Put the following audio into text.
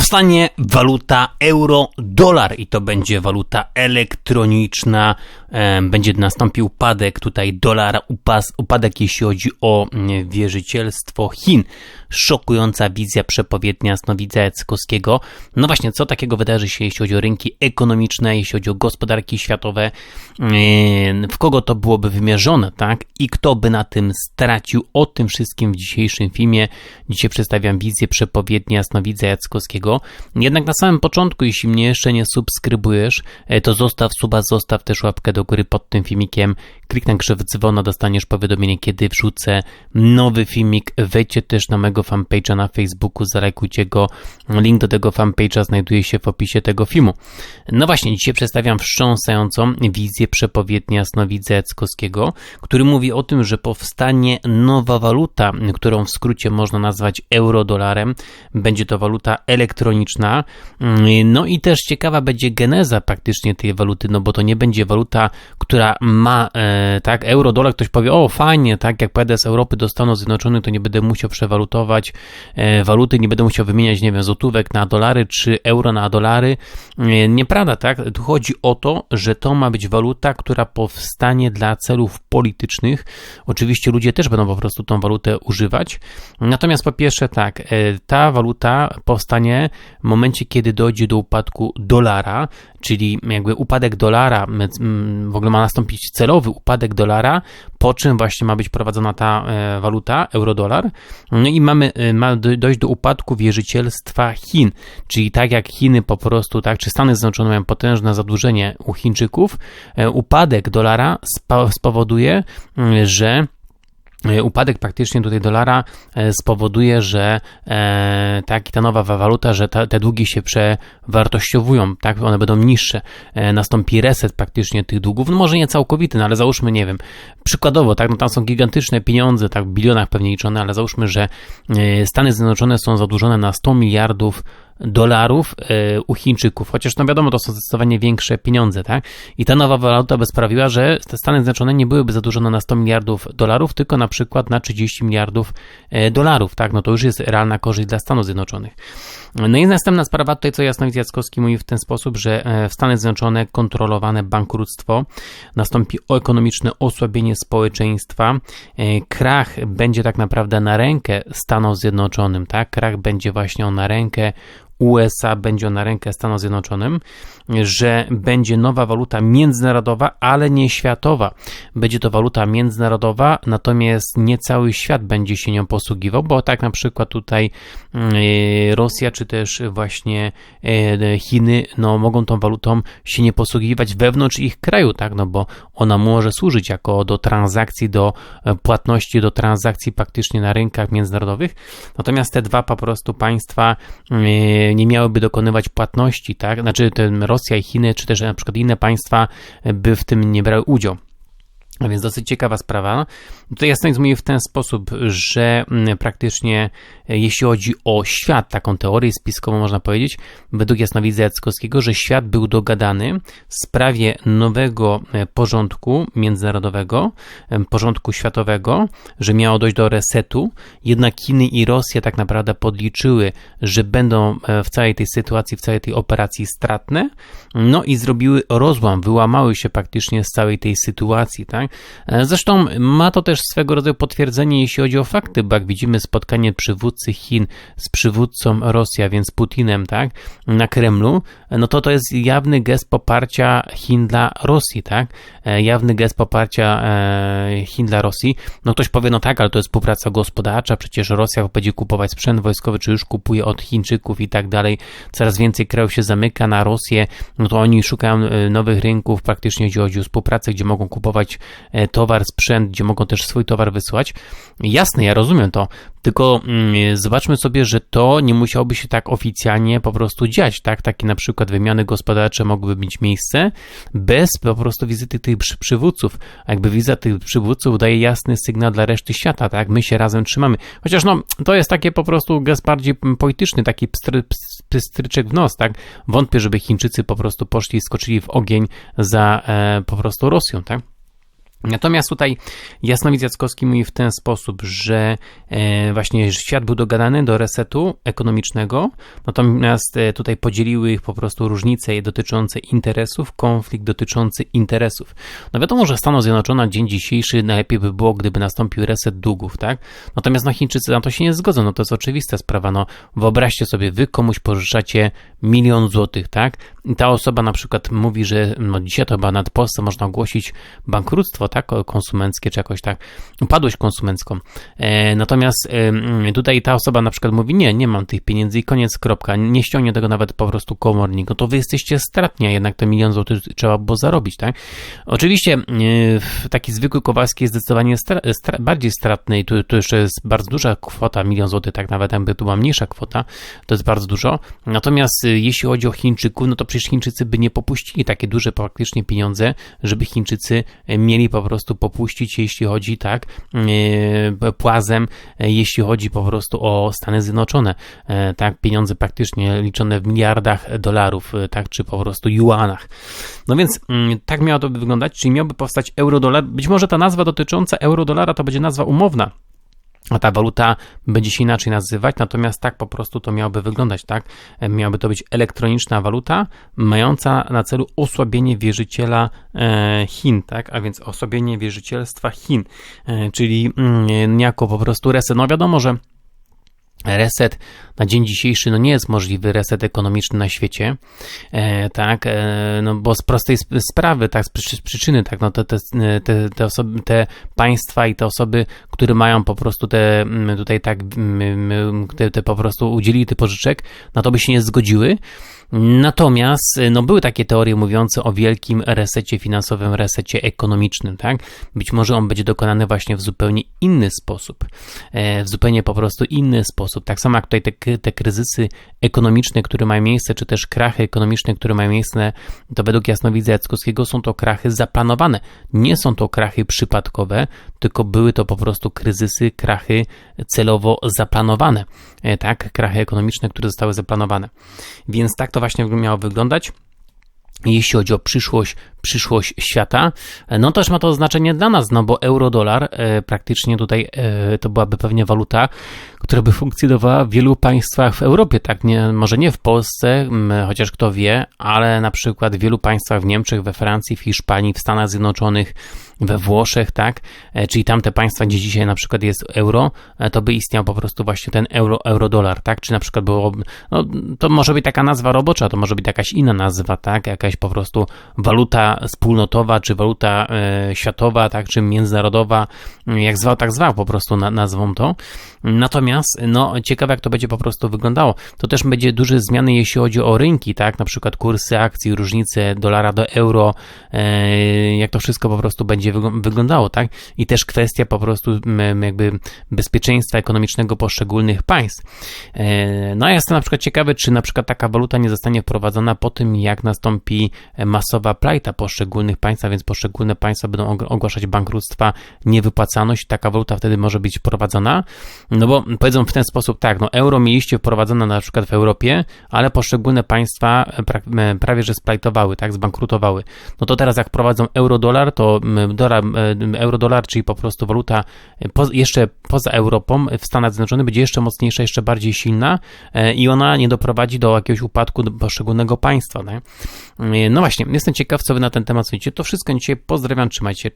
Powstanie waluta euro-dolar i to będzie waluta elektroniczna. Będzie nastąpił upadek tutaj dolara, upadek jeśli chodzi o mm, wierzycielstwo Chin. Szokująca wizja przepowiednia Snowidza Jackowskiego. No właśnie, co takiego wydarzy się jeśli chodzi o rynki ekonomiczne, jeśli chodzi o gospodarki światowe, w kogo to byłoby wymierzone, tak? I kto by na tym stracił? O tym wszystkim w dzisiejszym filmie. Dzisiaj przedstawiam wizję przepowiednia Snowidza Jackowskiego jednak na samym początku, jeśli mnie jeszcze nie subskrybujesz, e, to zostaw suba, zostaw też łapkę do góry pod tym filmikiem. Kliknij krzyw dzwona, dostaniesz powiadomienie, kiedy wrzucę nowy filmik. Wejdźcie też na mojego fanpage'a na Facebooku, zalajkujcie go. Link do tego fanpage'a znajduje się w opisie tego filmu. No właśnie, dzisiaj przedstawiam wstrząsającą wizję przepowiednia Snowidza Jackowskiego, który mówi o tym, że powstanie nowa waluta, którą w skrócie można nazwać euro-dolarem. Będzie to waluta elektroniczna elektroniczna. Mm, no i też ciekawa będzie geneza praktycznie tej waluty, no bo to nie będzie waluta, która ma, e, tak, euro, dolar, ktoś powie, o fajnie, tak, jak pojadę z Europy do Stanów Zjednoczonych, to nie będę musiał przewalutować e, waluty, nie będę musiał wymieniać, nie wiem, złotówek na dolary, czy euro na dolary. E, nieprawda, tak, tu chodzi o to, że to ma być waluta, która powstanie dla celów politycznych. Oczywiście ludzie też będą po prostu tą walutę używać. Natomiast po pierwsze tak, ta waluta powstanie w momencie, kiedy dojdzie do upadku dolara, czyli jakby upadek dolara, w ogóle ma nastąpić celowy upadek dolara, po czym właśnie ma być prowadzona ta e, waluta, euro-dolar. No i mamy, e, ma dojść do upadku wierzycielstwa Chin, czyli tak jak Chiny po prostu, tak, czy Stany Zjednoczone mają potężne zadłużenie u Chińczyków, e, upadek dolara spowoduje, że upadek praktycznie tutaj dolara e, spowoduje, że e, tak, ta nowa waluta, że te długi się przewartościowują, tak, one będą niższe, e, nastąpi reset praktycznie tych długów, no może nie całkowity, no ale załóżmy, nie wiem, przykładowo, tak, no tam są gigantyczne pieniądze, tak, w bilionach pewnie liczone, ale załóżmy, że e, Stany Zjednoczone są zadłużone na 100 miliardów dolarów e, u Chińczyków, chociaż no wiadomo, to są zdecydowanie większe pieniądze, tak? I ta nowa waluta by sprawiła, że Stany Zjednoczone nie byłyby zadłużone na 100 miliardów dolarów, tylko na przykład na 30 miliardów e, dolarów, tak? No to już jest realna korzyść dla Stanów Zjednoczonych. No i następna sprawa, tutaj co Jasnowic Jackowski mówi w ten sposób, że e, w Stany Zjednoczone kontrolowane bankructwo, nastąpi ekonomiczne osłabienie społeczeństwa, krach będzie tak naprawdę na rękę Stanom Zjednoczonym, tak? Krach będzie właśnie na rękę USA będzie na rękę Stanom Zjednoczonym, że będzie nowa waluta międzynarodowa, ale nie światowa. Będzie to waluta międzynarodowa, natomiast nie cały świat będzie się nią posługiwał, bo tak na przykład tutaj e, Rosja czy też właśnie e, Chiny no, mogą tą walutą się nie posługiwać wewnątrz ich kraju, tak, no bo ona może służyć jako do transakcji, do e, płatności, do transakcji praktycznie na rynkach międzynarodowych. Natomiast te dwa po prostu państwa nie miałyby dokonywać płatności, tak? Znaczy Rosja i Chiny, czy też na przykład inne państwa by w tym nie brały udział. Więc dosyć ciekawa sprawa. Tutaj jasność mówi w ten sposób, że mm, praktycznie e, jeśli chodzi o świat, taką teorię spiskową można powiedzieć, według jasnowidza Jackowskiego, że świat był dogadany w sprawie nowego e, porządku międzynarodowego, e, porządku światowego, że miało dojść do resetu, jednak Chiny i Rosja tak naprawdę podliczyły, że będą w całej tej sytuacji, w całej tej operacji stratne, no i zrobiły rozłam, wyłamały się praktycznie z całej tej sytuacji, tak? E, zresztą ma to też swego rodzaju potwierdzenie, jeśli chodzi o fakty, bo jak widzimy spotkanie przywódcy Chin z przywódcą Rosji, a więc Putinem, tak, na Kremlu, no to to jest jawny gest poparcia Chin dla Rosji, tak, e, jawny gest poparcia e, Chin dla Rosji. No ktoś powie, no tak, ale to jest współpraca gospodarcza, przecież Rosja będzie kupować sprzęt wojskowy, czy już kupuje od Chińczyków i tak dalej. Coraz więcej krajów się zamyka na Rosję, no to oni szukają nowych rynków, praktycznie chodzi o współpracę, gdzie mogą kupować E, towar, sprzęt, gdzie mogą też swój towar wysłać. Jasne, ja rozumiem to, tylko mm, zobaczmy sobie, że to nie musiałoby się tak oficjalnie po prostu dziać, tak? Takie na przykład wymiany gospodarcze mogłyby mieć miejsce bez po prostu wizyty tych przywódców. A jakby wizyta tych przywódców daje jasny sygnał dla reszty świata, tak? My się razem trzymamy. Chociaż no, to jest takie po prostu gest bardziej polityczny, taki pstry, pstryczek w nos, tak? Wątpię, żeby Chińczycy po prostu poszli i skoczyli w ogień za e, po prostu Rosją, tak? Natomiast tutaj Jasnowidz Jackowski mówi w ten sposób, że e, właśnie świat był dogadany do resetu ekonomicznego, natomiast e, tutaj podzieliły ich po prostu różnice dotyczące interesów, konflikt dotyczący interesów. No wiadomo, że Stany Zjednoczone na dzień dzisiejszy najlepiej by było, gdyby nastąpił reset długów, tak? Natomiast no Chińczycy na to się nie zgodzą, no to jest oczywista sprawa, no wyobraźcie sobie, wy komuś pożyczacie milion złotych, tak? I ta osoba na przykład mówi, że no dzisiaj to chyba nad Polsce można ogłosić bankructwo, tak, konsumenckie, czy jakoś tak, upadłość konsumencką. E, natomiast e, tutaj ta osoba na przykład mówi, nie, nie mam tych pieniędzy i koniec, kropka, nie ściągnie tego nawet po prostu komornik, no to wy jesteście stratni, a jednak te milion złotych trzeba było zarobić, tak. Oczywiście e, taki zwykły Kowalski jest zdecydowanie stra, stra, bardziej stratny i tu, tu jeszcze jest bardzo duża kwota, milion złotych, tak nawet jakby to była mniejsza kwota, to jest bardzo dużo. Natomiast jeśli chodzi o Chińczyków, no to przecież Chińczycy by nie popuścili takie duże praktycznie pieniądze, żeby Chińczycy e, mieli po prostu popuścić, jeśli chodzi tak, e, płazem, jeśli chodzi po prostu o Stany Zjednoczone, tak, pieniądze praktycznie liczone w miliardach dolarów, tak, czy po prostu juanach. No więc mm, tak miało to wyglądać, czyli miałby powstać euro-dolar. Być może ta nazwa dotycząca euro-dolara to będzie nazwa umowna, a ta waluta będzie się inaczej nazywać, natomiast tak po prostu to miałoby wyglądać, tak? Miałaby to być elektroniczna waluta, mająca na celu osłabienie wierzyciela e, Chin, tak? A więc osłabienie wierzycielstwa Chin, e, czyli mm, niejako po prostu reset. No wiadomo, że reset na dzień dzisiejszy no nie jest możliwy reset ekonomiczny na świecie, e, tak, e, no bo z prostej sprawy, tak, z przyczyny, tak, no te, te, te, osoby, te państwa i te osoby, które mają po prostu te, tutaj tak, te, te po prostu udzielili tych pożyczek, na to by się nie zgodziły, Natomiast no, były takie teorie mówiące o wielkim resecie finansowym, resecie ekonomicznym, tak? Być może on będzie dokonany właśnie w zupełnie inny sposób, e, w zupełnie po prostu inny sposób. Tak samo jak tutaj te, te kryzysy ekonomiczne, które mają miejsce, czy też krachy ekonomiczne, które mają miejsce, to według Jasnowidza Jackowskiego są to krachy zaplanowane. Nie są to krachy przypadkowe, tylko były to po prostu kryzysy, krachy celowo zaplanowane, e, tak? Krachy ekonomiczne, które zostały zaplanowane. Więc tak to właśnie miało wyglądać jeśli chodzi o przyszłość, przyszłość świata, no też ma to znaczenie dla nas, no bo euro-dolar e, praktycznie tutaj e, to byłaby pewnie waluta, która by funkcjonowała w wielu państwach w Europie, tak, nie, może nie w Polsce, chociaż kto wie, ale na przykład w wielu państwach w Niemczech, we Francji, w Hiszpanii, w Stanach Zjednoczonych, we Włoszech, tak, e, czyli tamte państwa, gdzie dzisiaj na przykład jest euro, e, to by istniał po prostu właśnie ten euro, euro-dolar, tak, czy na przykład było, no to może być taka nazwa robocza, to może być jakaś inna nazwa, tak, jakaś po prostu waluta wspólnotowa, czy waluta e, światowa, tak, czy międzynarodowa, jak zwał, tak zwał po prostu na, nazwą to. Natomiast, no, ciekawe jak to będzie po prostu wyglądało. To też będzie duże zmiany, jeśli chodzi o rynki, tak, na przykład kursy akcji, różnice dolara do euro, jak to wszystko po prostu będzie będzie wyglądało, tak? I też kwestia po prostu jakby bezpieczeństwa ekonomicznego poszczególnych państw. E, no a jestem na przykład ciekawy, czy na przykład taka waluta nie zostanie wprowadzona po tym, jak nastąpi masowa plajta poszczególnych państw, a więc poszczególne państwa będą ogłaszać bankructwa, niewypłacalność, taka waluta wtedy może być wprowadzona, no bo powiedzą w ten sposób tak, no euro mieliście wprowadzone na przykład w Europie, ale poszczególne państwa prawie, że splajtowały, tak, zbankrutowały. No to teraz jak prowadzą euro-dolar, to dolar, e, euro-dolar, czyli po prostu waluta e, po, jeszcze poza Europą, w Stanach Zjednoczonych będzie jeszcze mocniejsza, jeszcze bardziej silna e, i ona nie doprowadzi do jakiegoś upadku poszczególnego państwa. Nie? No właśnie, jestem ciekaw, co wy na ten temat sądzicie. To wszystko dzisiaj pozdrawiam, trzymajcie.